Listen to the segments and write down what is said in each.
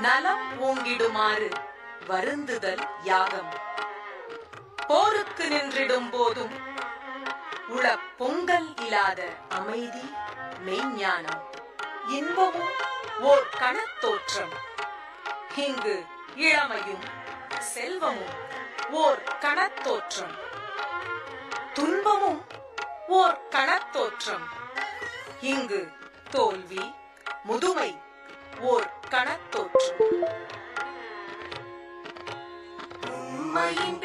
நலம் ஓங்கிடுமாறு வருந்துதல் யாகம். போருக்கு நின்றிடும் போதும் உள பொங்கல் இல்லாத அமைதி மெய்ஞானம். இன்பமும் ஓர் கணத்தோற்றம் இங்கு இளமையும் செல்வமும் ஓர் கணத்தோற்றம் துன்பமும் ஓர் கணத்தோற்றம் இங்கு தோல்வி முதுமை ஓர் கணத்தோற்றம் உண்மையின்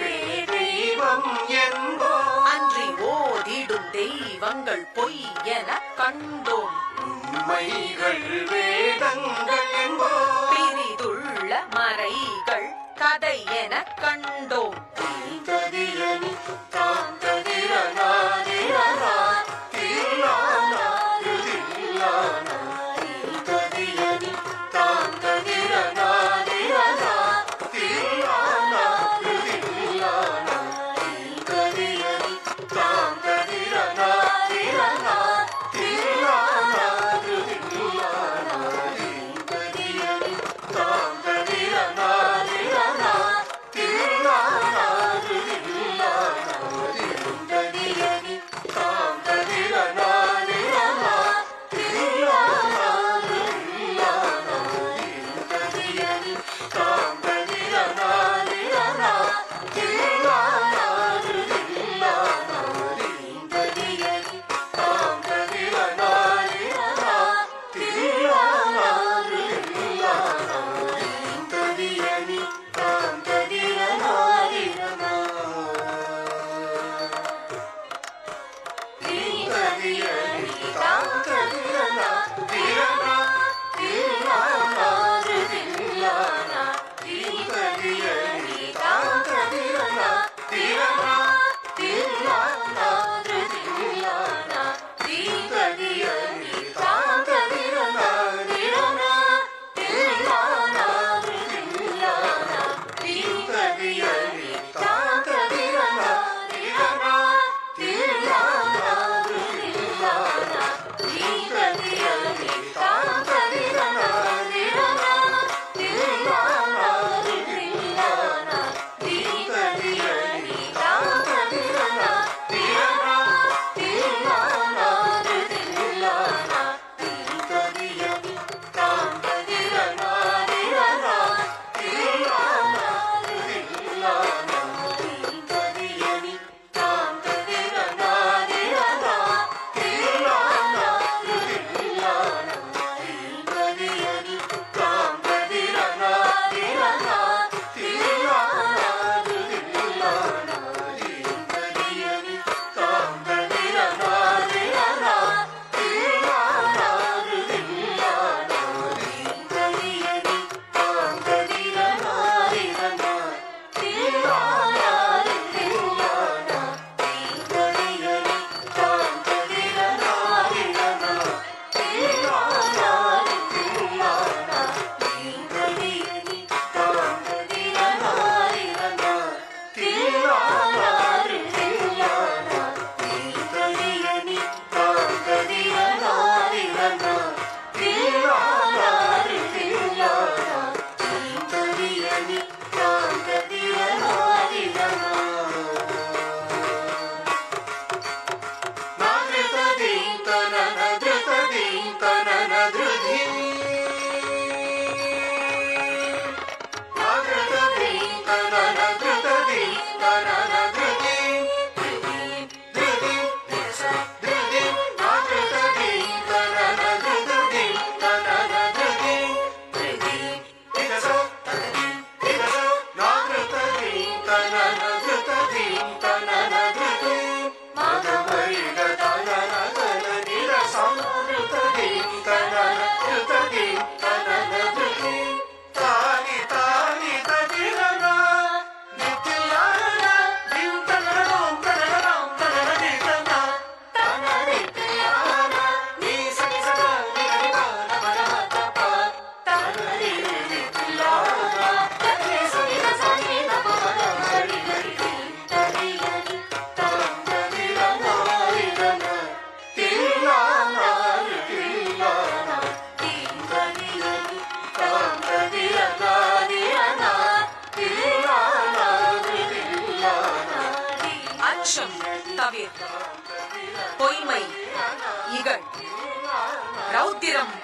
என்போ அன்றி ஓதிடும் தெய்வங்கள் பொய் என கண்டோம். உண்மைகள் வேதங்கள் என்போ பிரிதுள்ள மறைகள் கதை என கண்டோம்.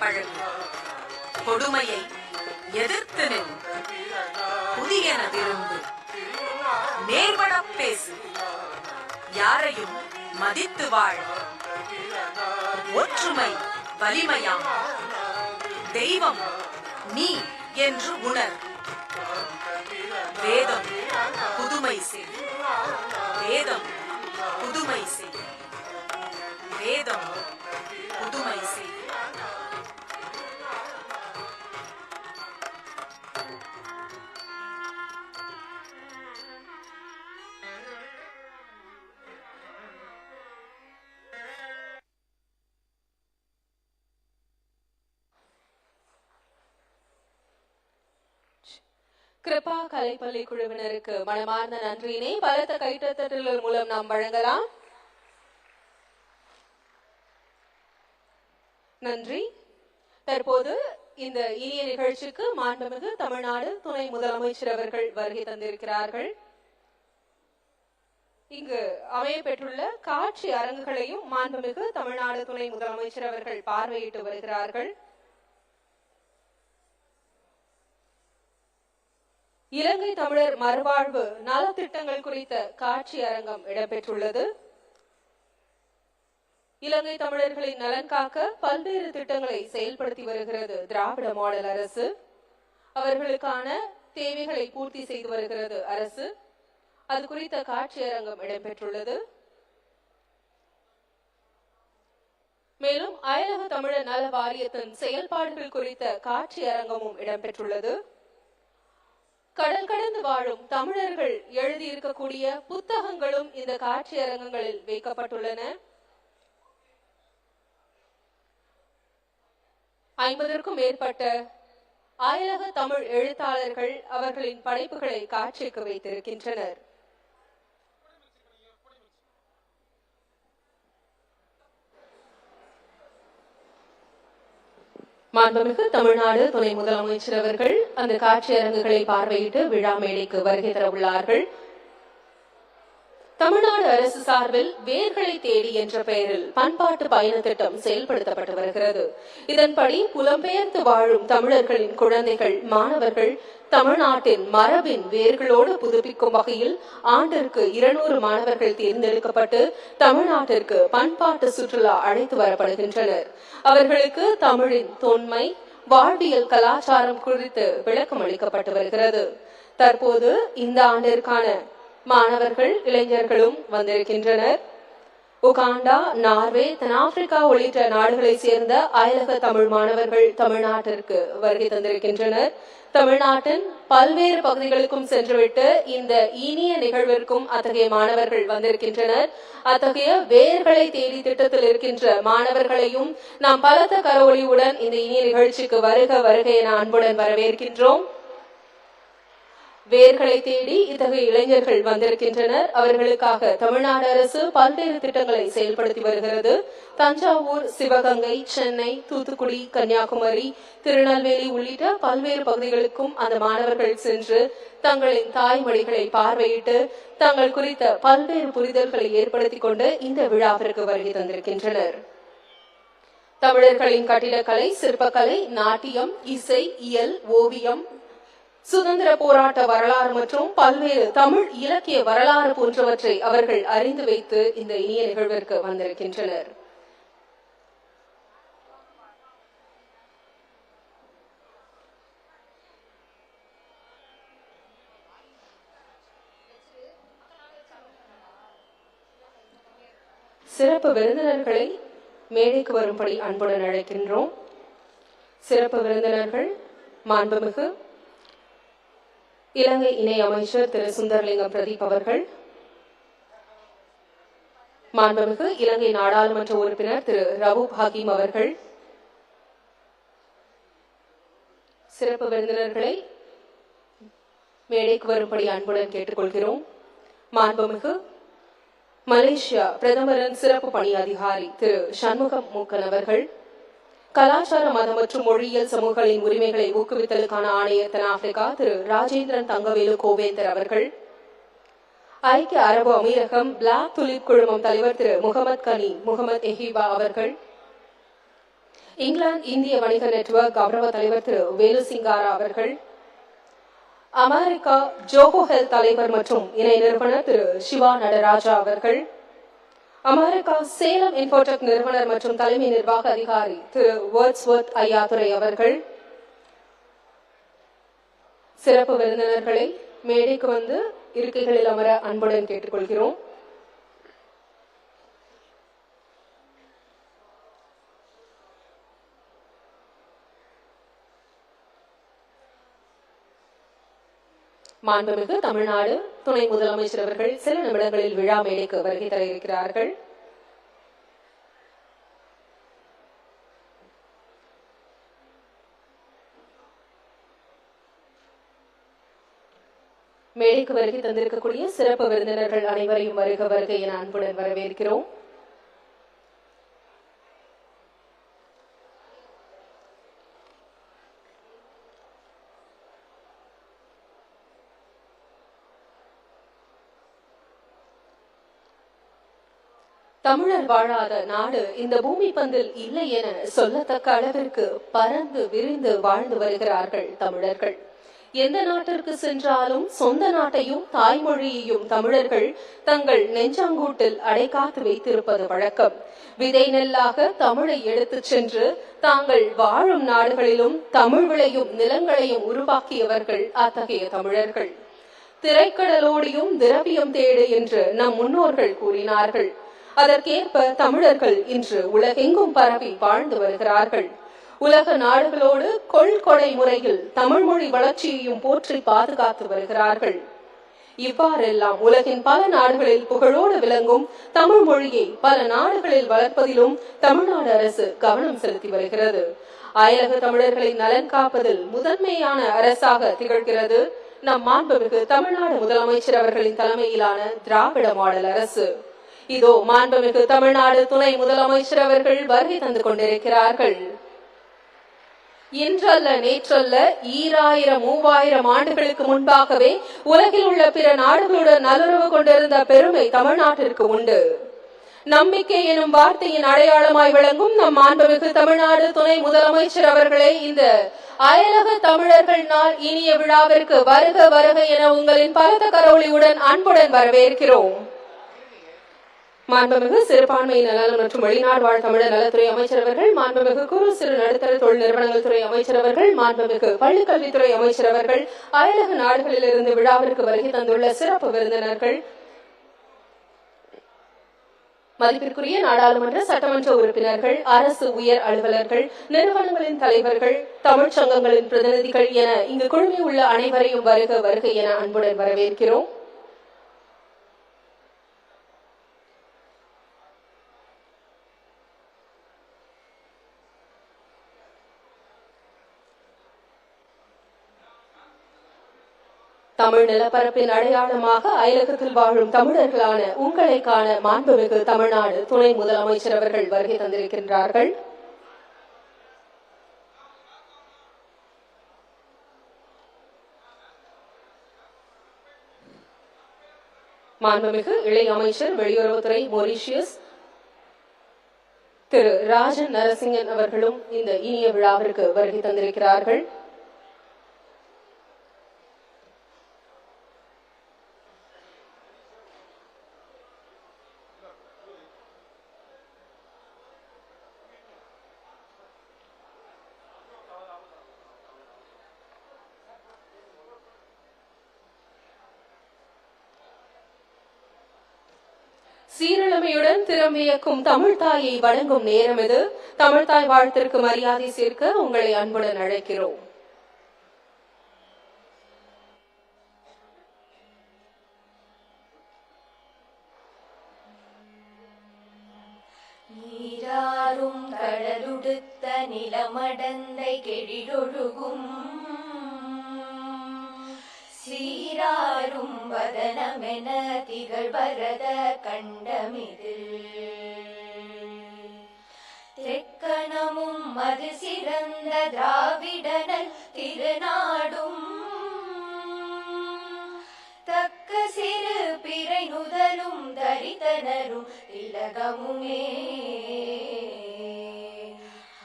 ரௌத்திரம் கொடுமையை எதிர்த்து புதியன விரும்பு. நேர்வடப் பேசு. யாரையும் மதித்து வாழ். ஒற்றுமை வலிமையாம். தெய்வம் நீ என்று உணர். வேதம் புதுமை செய். வேதம் புதுமை செய். வேதம் புதுமை செய். கலைப்பள்ளி குழுவினருக்கு மனமார்ந்த நன்றியினை பலத்த கைத்தட்டல்கள் மூலம் நாம் வழங்கலாம். நன்றி. தற்போது இந்த இனிய நிகழ்ச்சிக்கு மாண்புமிகு தமிழ்நாடு துணை முதலமைச்சர் அவர்கள் வருகை தந்திருக்கிறார்கள். இங்கு அமையப்பெற்றுள்ள காட்சி அரங்குகளையும் மாண்புமிகு தமிழ்நாடு துணை முதலமைச்சர் அவர்கள் பார்வையிட்டு வருகிறார்கள். இலங்கை தமிழர் மறுவாழ்வு நலத்திட்டங்கள் குறித்த காட்சி அரங்கம் இடம்பெற்றுள்ளது. இலங்கை தமிழர்களின் நலன் காக்க பல்வேறு திட்டங்களை செயல்படுத்தி வருகிறது திராவிட மாடல் அரசு. அவர்களுக்கான தேவைகளை பூர்த்தி செய்து வருகிறது அரசு. அது குறித்த காட்சி அரங்கம் இடம்பெற்றுள்ளது. மேலும் அயலக தமிழர் நல வாரியத்தின் செயல்பாடுகள் குறித்த காட்சி அரங்கமும் இடம்பெற்றுள்ளது. கடல் கடந்து வாழும் தமிழர்கள் எழுதியிருக்கக்கூடிய புத்தகங்களும் இந்த காட்சியரங்கங்களில் வைக்கப்பட்டுள்ளன. ஐம்பதற்கும் மேற்பட்ட அயலக தமிழ் எழுத்தாளர்கள் அவர்களின் படைப்புகளை காட்சிக்கு வைத்திருக்கின்றனர். மாண்புமிகு தமிழ்நாடு துணை முதலமைச்சர் அவர்கள் அந்த காட்சியரங்குகளை பார்வையிட்டு விழா மேடைக்கு வருகை தர உள்ளார்கள் தமிழ்நாடு அரசு சார்பில் வேர்களை தேடி என்ற பெயரில் பண்பாட்டு பயண திட்டம் செயல்படுத்தப்பட்டு வருகிறது. இதன்படி புலம்பெயர்ந்து வாழும் தமிழர்களின் குழந்தைகள் மாணவர்கள் தமிழ்நாட்டின் மரபின் வேர்களோடு புதுப்பிக்கும் வகையில் ஆண்டிற்கு இருநூறு மாணவர்கள் தேர்ந்தெடுக்கப்பட்டு தமிழ்நாட்டிற்கு பண்பாட்டு சுற்றுலா அழைத்து வரப்படுகின்றனர். அவர்களுக்கு தமிழின் தொன்மை வாழ்வியல் கலாச்சாரம் குறித்து விளக்கம் அளிக்கப்பட்டு வருகிறது. தற்போது இந்த ஆண்டிற்கான மாணவர்கள் இளைஞர்களும் வந்திருக்கின்றனர். உகாண்டா நார்வே தென்னாப்பிரிக்கா உள்ளிட்ட நாடுகளை சேர்ந்த அயலக தமிழ் மாணவர்கள் தமிழ்நாட்டிற்கு வருகை தந்திருக்கின்றனர். தமிழ்நாட்டின் பல்வேறு பகுதிகளுக்கும் சென்றுவிட்டு இந்த இனிய நிகழ்விற்கும் அத்தகைய மாணவர்கள் வந்திருக்கின்றனர். அத்தகைய வேர்களை தேடி திட்டத்தில் இருக்கின்ற மாணவர்களையும் நாம் பலத்த கரவொலியுடன் இந்த இனிய நிகழ்ச்சிக்கு வருக வருக என அன்புடன் வரவேற்கின்றோம். வேர்களை தேடி இத்தகைய இளைஞர்கள் வந்திருக்கின்றனர். அவர்களுக்காக தமிழ்நாடு அரசு பல்வேறு திட்டங்களை செயல்படுத்தி வருகிறது. தஞ்சாவூர் சிவகங்கை சென்னை தூத்துக்குடி கன்னியாகுமரி திருநெல்வேலி உள்ளிட்ட பல்வேறு பகுதிகளுக்கும் அந்த மாணவர்கள் சென்று தங்களின் தாய்மொழிகளை பார்வையிட்டு தங்கள் குறித்த பல்வேறு புரிதல்களை ஏற்படுத்திக் கொண்டு இந்த விழாவிற்கு வருகை தந்திருக்கின்றனர். தமிழர்களின் கட்டிடக்கலை சிற்பக்கலை நாட்டியம் இசை இயல் ஓவியம் சுதந்திர போராட்ட வரலாறு மற்றும் பல்வேறு தமிழ் இலக்கிய வரலாறு போன்றவற்றை அவர்கள் அறிந்து வைத்து இந்த இனிய நிகழ்விற்கு வந்திருக்கின்றனர். சிறப்பு விருந்தினர்களை மேடைக்கு வரும்படி அன்புடன் அழைக்கின்றோம். சிறப்பு விருந்தினர்கள் மாண்புமிகு இலங்கை இணை அமைச்சர் திரு சுந்தரலிங்கம் பிரதீப் அவர்கள் மாண்புமிகு இலங்கை நாடாளுமன்ற உறுப்பினர் திரு ரவூப் ஹக்கீம் அவர்கள் சிறப்பு விருந்தினர்களை மேடைக்கு வரும்படி அன்புடன் கேட்டுக்கொள்கிறோம். மாண்புமிகு மலேசியா பிரதமரின் சிறப்பு பணி அதிகாரி திரு சண்முகம் மூக்கன் அவர்கள் கலாச்சார மதம் மற்றும் மொழியியல் சமூகங்களின் உரிமைகளை ஊக்குவித்தலுக்கான ஆணையர் தென்னாப்பிரிக்கா திரு ராஜேந்திரன் தங்கவேலு கோவேந்தர் அவர்கள் ஐக்கிய அரபு அமீரகம் பிளாக் துலிப் குழுமம் தலைவர் திரு முகமது கனி முகமது எஹிபா அவர்கள் இங்கிலாந்து இந்திய வணிக நெட்வொர்க் கௌரவ தலைவர் திரு வேலு சிங்காரா அவர்கள் அமெரிக்கா ஜோகோ ஹெல்த் தலைவர் மற்றும் இணை நிறுவனர் திரு சிவா நடராஜா அவர்கள் அமெரிக்கா சேலம் இன்ஃபோடெக் நிறுவனர் மற்றும் தலைமை நிர்வாக அதிகாரி திரு வேர்ட்ஸ்வர்த் ஐயாதுரை அவர்கள் சிறப்பு விருந்தினர்களை மேடைக்கு வந்து இருக்கைகளில் அமர அன்புடன் கேட்டுக்கொள்கிறோம். மாண்புமிகு தமிழ்நாடு துணை முதலமைச்சர் அவர்கள் சில நிமிடங்களில் விழா மேடைக்கு வருகை தர இருக்கிறார்கள். மேடைக்கு வருகை தந்திருக்கக்கூடிய சிறப்பு விருந்தினர்கள் அனைவரையும் வருக வருகை என அன்புடன் வரவேற்கிறோம். தமிழர் வாழாத நாடு இந்த பூமி பந்தில் இல்லை என சொல்லத்தக்க அளவிற்கு பறந்து விரிந்து வாழ்ந்து வருகிறார்கள் தமிழர்கள். எந்த நாட்டிற்கு சென்றாலும் சொந்த நாட்டையும் தாய்மொழியையும் தமிழர்கள் தங்கள் நெஞ்சாங்கூட்டில் அடைக்காத்து வைத்திருப்பது வழக்கம். விதை நெல்லாக தமிழை எடுத்துச் சென்று தாங்கள் வாழும் நாடுகளிலும் தமிழ் விளையும் நிலங்களையும் உருவாக்கியவர்கள் அத்தகைய தமிழர்கள். திரைக்கடலோடியும் திரவியம் தேடு என்று நம் முன்னோர்கள் கூறினார்கள். அதற்கேற்ப தமிழர்கள் இன்று உலகெங்கும் பரவி வாழ்ந்து வருகிறார்கள். உலக நாடுகளோடு கொள்கொடை முறையில் தமிழ் மொழி வளர்ச்சியையும் போற்றி பாதுகாத்து வருகிறார்கள். இவ்வாறெல்லாம் உலகின் பல நாடுகளில் புகழோடு விளங்கும் தமிழ் மொழியை பல நாடுகளில் வளர்ப்பதிலும் தமிழ்நாடு அரசு கவனம் செலுத்தி வருகிறது. அயலக தமிழர்களின் நலன் காப்பதில் முதன்மையான அரசாக திகழ்கிறது நம் மாண்புமிகு தமிழ்நாடு முதலமைச்சர் அவர்களின் தலைமையிலான திராவிட மாடல் அரசு. இதோ மாண்புமிகு தமிழ்நாடு துணை முதலமைச்சர் அவர்கள் வருகை தந்து கொண்டிருக்கிறார்கள். இன்றல்ல நேற்றல்ல ஈராயிரம் மூவாயிரம் ஆண்டுகளுக்கு முன்பாகவே உலகில் உள்ள பிற நாடுகளுடன் நல்லுறவு கொண்டிருந்த பெருமை தமிழ்நாட்டிற்கு உண்டு. நம்பிக்கை எனும் வார்த்தையின் அடையாளமாய் விளங்கும் நம் மாண்புமிகு தமிழ்நாடு துணை முதலமைச்சர் அவர்களை இந்த அயலக தமிழர்கள் நாள் இனிய விழாவிற்கு வருக வருக என உங்களின் பலத்த கரவொலியுடன் அன்புடன் வரவேற்கிறோம். மாண்புமிகு சிறுபான்மை நலன் மற்றும் வெளிநாடு வாழ் தமிழர் நலத்துறை அமைச்சர் அவர்கள் மாண்புமிகு குறு சிறு நடுத்தர தொழில் நிறுவனங்கள் துறை அமைச்சர் அவர்கள் மாண்புமிகு பள்ளிக்கல்வித்துறை அமைச்சர் அவர்கள் அயலக நாடுகளிலிருந்து விழாவிற்கு வருகை தந்துள்ள சிறப்பு விருந்தினர்கள். மதிப்பிற்குரிய நாடாளுமன்ற சட்டமன்ற உறுப்பினர்கள் அரசு உயர் அலுவலர்கள் நிறுவனங்களின் தலைவர்கள் தமிழ்ச்சங்கங்களின் பிரதிநிதிகள் என இங்கு குழுமியுள்ள அனைவரையும் வருக வருக என அன்புடன் வரவேற்கிறோம். தமிழ் நிலப்பரப்பின் அடையாளமாக அயலகத்தில் வாழும் தமிழர்களான உங்களை காண மாண்புமிகு தமிழ்நாடு துணை முதலமைச்சர் அவர்கள் வருகை தந்திருக்கின்றார்கள். மாண்புமிகு இளைய அமைச்சர் வெளியுறவுத்துறை மொரீஷியஸ் திரு. ராஜன் நரசிங்கன் அவர்களும் இந்த இனிய விழாவிற்கு வருகை தந்திருக்கிறார்கள். சீரழமையுடன் திறமையக்கும் தமிழ் தாயை வணங்கும் நேரம் இது. தமிழ் தாய் வாழ்த்திற்கு மரியாதை சேர்க்க உங்களை அன்புடன் அழைக்கிறோம். நீராறும் கடலுடுத்த நிலமடந்தை கெழிலொழுகும். சீராரும் வதனமென பரத வரத கண்டமிதில். தெக்கணமும் அது சிறந்த திராவிடனல் திருநாடும். தக்க சிறு பிறை நுதலும் தரித்தனரும் திலகமுமே.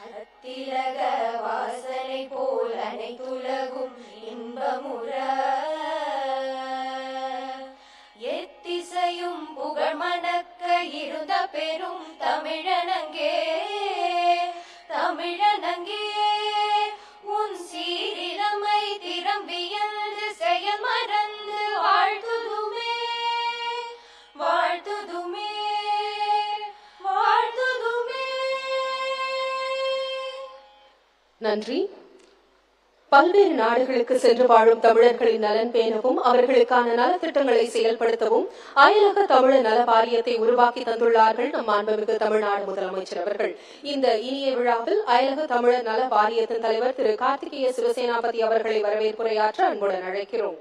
அத்திலக வாசனை போல் அனைத்துலகும் இன்பமுற பெரும் தமிழனங்கே தமிழனங்கே உன் சீரிலமை திறம்பியல்து செயல் மறந்து வாழ்த்துதுமே வாழ்த்துதுமே வாழ்த்துதுமே. நன்றி. பல்வேறு நாடுகளுக்கு சென்று வாழும் தமிழர்களின் நலன் பேணவும் அவர்களுக்கான நலத்திட்டங்களை செயல்படுத்தவும் அயலக தமிழர் நல வாரியத்தை உருவாக்கி தந்துள்ளார்கள் நம் மாண்புமிகு தமிழ்நாடு முதலமைச்சர் அவர்கள். இந்த இனிய விழாவில் அயலக தமிழர் நல வாரியத்தின் தலைவர் திரு கார்த்திகேய சிவசேனாபதி அவர்களை வரவேற்புரையாற்ற அன்புடன் அழைக்கிறோம்.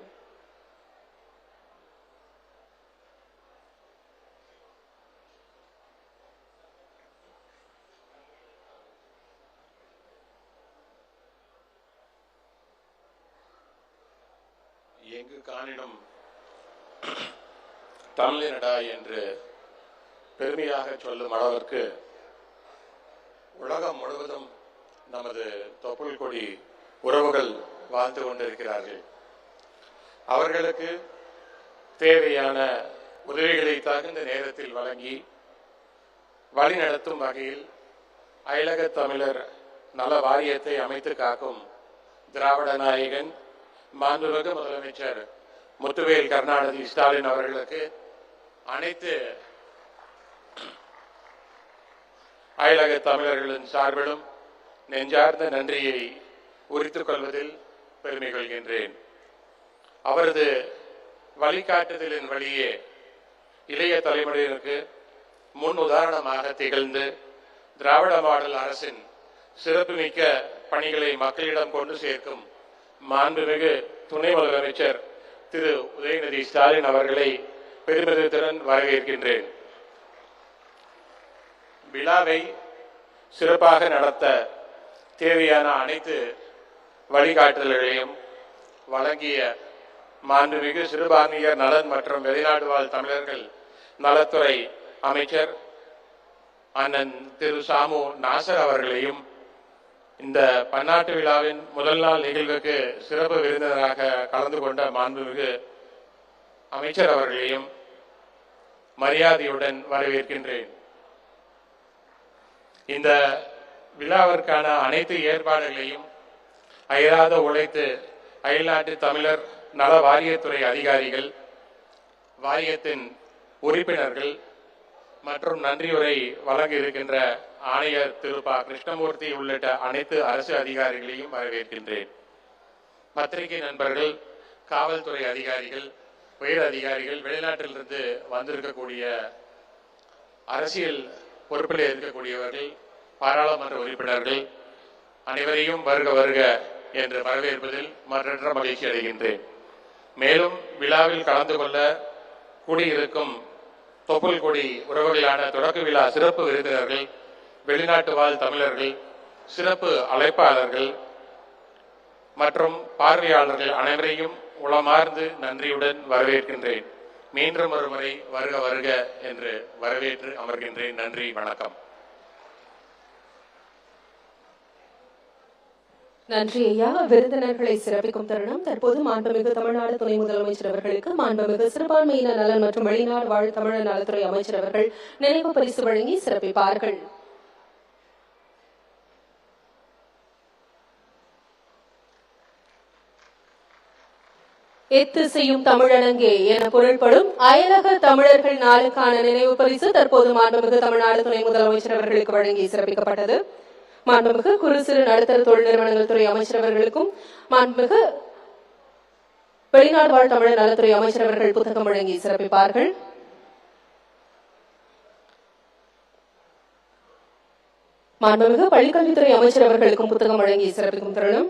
எங்கு தமிழினடா என்று பெருமையாக சொல்லும் அளவிற்கு உலகம் முழுவதும் நமது தொப்புள் கொடி உறவுகள் வாழ்ந்து கொண்டிருக்கிறார்கள். அவர்களுக்கு தேவையான உதவிகளை தகுந்த நேரத்தில் வழங்கி வழிநடத்தும் வகையில் அயலக தமிழர் நல வாரியத்தை அமைத்து காக்கும் திராவிட நாயகன் மாண்புமிகு முதலமைச்சர் முத்துவேல் கருணாநிதி ஸ்டாலின் அவர்களுக்கு அனைத்து அயலக தமிழர்களின் சார்பிலும் நெஞ்சார்ந்த நன்றியை உரித்துக் கொள்வதில் பெருமை கொள்கின்றேன். அவரது வழிகாட்டுதலின் வழியே இளைய தலைமுறையினருக்கு முன் உதாரணமாக திகழ்ந்து திராவிட மாடல் அரசின் சிறப்புமிக்க பணிகளை மக்களிடம் கொண்டு சேர்க்கும் மாண்புமிகு துணை முதலமைச்சர் திரு உதயநிதி ஸ்டாலின் அவர்களை பெருமிதத்துடன் வரவேற்கின்றேன். விழாவை சிறப்பாக நடத்த தேவையான அனைத்து வழிகாட்டுதல்களையும் வழங்கிய மாண்புமிகு சிறுபான்மையர் நலன் மற்றும் வெளிநாடு வாழ் தமிழர்கள் நலத்துறை அமைச்சர் அண்ணன் திரு சாமு நாசர் அவர்களையும் இந்த பன்னாட்டு விழாவின் முதல் நாள் நிகழ்வுக்கு சிறப்பு விருந்தினராக கலந்து கொண்ட மாண்புமிகு அமைச்சர் அவர்களையும் மரியாதையுடன் வரவேற்கின்றேன். இந்த விழாவிற்கான அனைத்து ஏற்பாடுகளையும் அயராத உழைத்து அயல்நாட்டு தமிழர் நல வாரியத்துறை அதிகாரிகள் வாரியத்தின் உறுப்பினர்கள் மற்றும் நன்றியுரை வழங்க இருக்கின்ற ஆணையர் திரு ப. கிருஷ்ணமூர்த்தி உள்ளிட்ட அனைத்து அரசு அதிகாரிகளையும் வரவேற்கின்றேன். பத்திரிகை நண்பர்கள் காவல்துறை அதிகாரிகள் உயர் அதிகாரிகள் வெளிநாட்டிலிருந்து வந்திருக்கக்கூடிய அரசியல் பொறுப்பில் இருக்கக்கூடியவர்கள் பாராளுமன்ற உறுப்பினர்கள் அனைவரையும் வருக வருக என்று வரவேற்பதில் மற்றற்ற மகிழ்ச்சி அடைகின்றேன். மேலும் விழாவில் கலந்து கொள்ள கூடியிருக்கும் தொப்புள்கொடி உறவுகளான தொடக்க விழா சிறப்பு விருந்தினர்கள் வெளிநாட்டு வாழ் தமிழர்கள் சிறப்பு அழைப்பாளர்கள் மற்றும் பார்வையாளர்கள் அனைவரையும் உளமார்ந்து நன்றியுடன் வரவேற்கின்றேன். மீண்டும் ஒருமுறை வருக வருக என்று வரவேற்று அமர்கின்றேன். நன்றி வணக்கம். நன்றி ஐயா. விருந்தினர்களை சிறப்பிக்கும் தருணம் தற்போது மாண்புமிகு தமிழ்நாடு துணை முதலமைச்சர் அவர்களுக்கு மாண்புமிகு சிறுபான்மையின நலன் மற்றும் வெளிநாடு வாழ் தமிழர் நலத்துறை அமைச்சர் அவர்கள் நினைவு பரிசு வழங்கி சிறப்பிப்பார்கள். எத்திசையும் தமிழனங்கே என பொருள்படும் அயலக தமிழர்கள் நாளுக்கான நினைவு பரிசு தற்போது மாண்புமிகு தமிழ்நாடு துணை முதலமைச்சர் அவர்களுக்கு வழங்கி சிறப்பிக்கப்பட்டது. மாண்புமிகு குறு சிறு நடுத்தர தொழில் நிறுவனங்கள் துறை அமைச்சர் அவர்களுக்கும் மாண்புமிகு வெளிநாடு வாழ் தமிழர் நலத்துறை அமைச்சர் அவர்கள் புத்தகம் வழங்கி சிறப்பிப்பார்கள். மாண்புமிகு பள்ளிக்கல்வித்துறை அமைச்சர் அவர்களுக்கும் புத்தகம் வழங்கி சிறப்பிக்கும் தருணம்